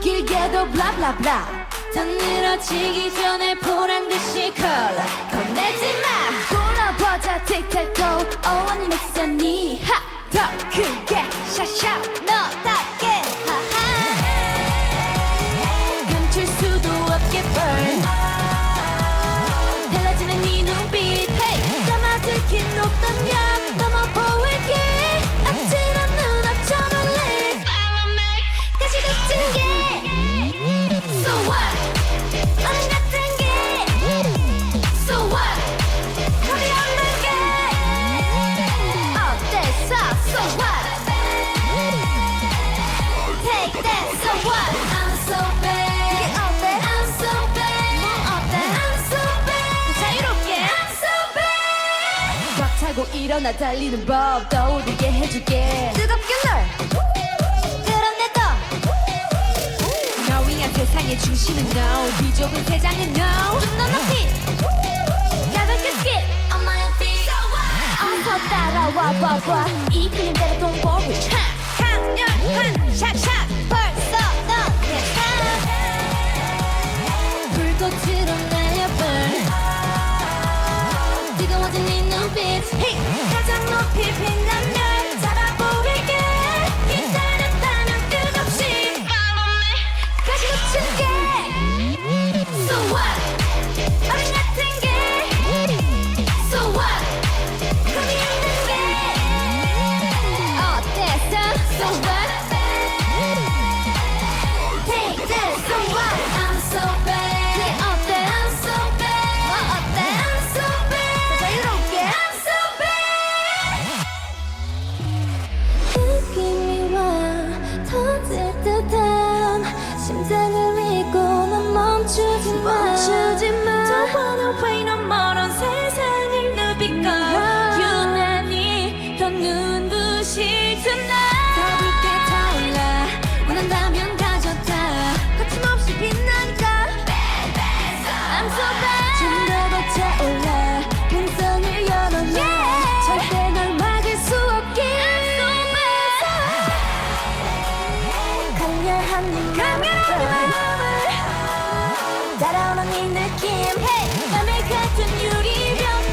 길게도 블라블라블라 더 늘어지기 전에 보란 듯이 컬러 겁내지 마. 돌아보자 틱택도 어원이 믹스니 일어나 달리는 법 떠오르게 해줄게. 뜨겁게 널 끌어내줘 너위한 세상의 중심은 no. 비좁은 세상은 no. 눈 높이. 가볍게 skip on my feet. 어서 따라와 봐봐 이 그림 Shit! 就。 따라오는 이 느낌 hey! 남의 같은 유리병